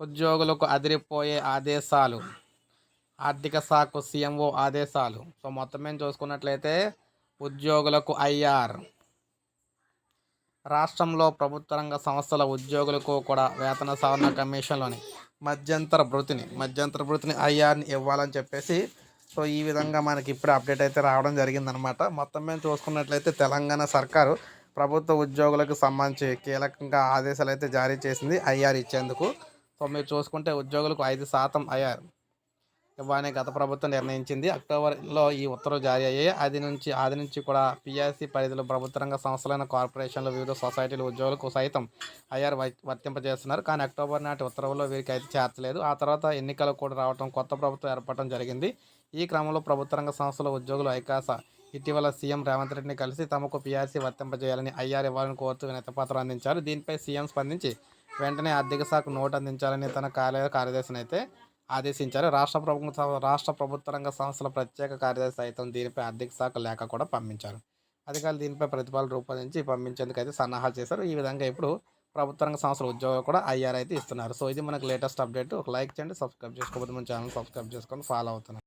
ఉద్యోగులకు అదిరిపోయే ఆదేశాలు. ఆర్థిక శాఖ సీఎంఓ ఆదేశాలు. సో మొత్తం మేము చూసుకున్నట్లయితే ఉద్యోగులకు ఐఆర్. రాష్ట్రంలో ప్రభుత్వ రంగ సంస్థల ఉద్యోగులకు కూడా వేతన సవరణ కమిషన్లోని మధ్యంతర భృతిని మధ్యంతర భృతిని ఐఆర్ని ఇవ్వాలని చెప్పేసి సో ఈ విధంగా మనకి ఇప్పుడు అప్డేట్ అయితే రావడం జరిగిందనమాట మొత్తం మేము చూసుకున్నట్లయితే తెలంగాణ సర్కారు ప్రభుత్వ ఉద్యోగులకు సంబంధించి కీలకంగా ఆదేశాలు అయితే జారీ చేసింది ఐఆర్ ఇచ్చేందుకు. సో మీరు చూసుకుంటే ఉద్యోగులకు ఐదు శాతం ఐఆర్ ఇవ్వాలని గత ప్రభుత్వం నిర్ణయించింది. అక్టోబర్లో ఈ ఉత్తర్వులు జారీ అయ్యాయి. అది నుంచి ఆది నుంచి కూడా పిఆర్సీ పరిధిలో ప్రభుత్వ రంగ సంస్థలైన కార్పొరేషన్లు వివిధ సొసైటీలు ఉద్యోగులకు సైతం ఐఆర్ వర్తింపజేస్తున్నారు. కానీ అక్టోబర్ నాటి ఉత్తర్వుల్లో వీరికి అయితే చేర్చలేదు. ఆ తర్వాత ఎన్నికలు కూడా రావడం కొత్త ప్రభుత్వం ఏర్పడటం జరిగింది. ఈ క్రమంలో ప్రభుత్వ రంగ సంస్థల ఉద్యోగులు ఐకాస ఇటీవల సీఎం రేవంత్ రెడ్డిని కలిసి తమకు పీఆర్సీ వర్తింపజేయాలని ఐఆర్ ఇవ్వాలని కోరుతూ వినతిపత్రం అందించారు. దీనిపై సీఎం స్పందించి వెంటనే ఆర్థిక శాఖ నోటు అందించాలని తన కార్యాలయ కార్యదర్శిని అయితే ఆదేశించారు. రాష్ట్ర ప్రభుత్వ రాష్ట్ర ప్రభుత్వ రంగ సంస్థల ప్రత్యేక కార్యదర్శి సైతం దీనిపై ఆర్థిక శాఖ లేఖ కూడా పంపించారు. అధికారులు దీనిపై ప్రతిపాదన రూపొందించి పంపించేందుకు అయితే సన్నాహాలు చేశారు. ఈ విధంగా ఇప్పుడు ప్రభుత్వ రంగ సంస్థల ఉద్యోగాలు కూడా ఐఆర్ అయితే ఇస్తున్నారు. సో ఇది మనకు లేటెస్ట్ అప్డేట్. ఒక లైక్ చేయండి సబ్స్క్రైబ్ చేసుకోకపోతే మన ఛానల్ సబ్స్క్రైబ్ చేసుకొని ఫాలో అవుతున్నారు.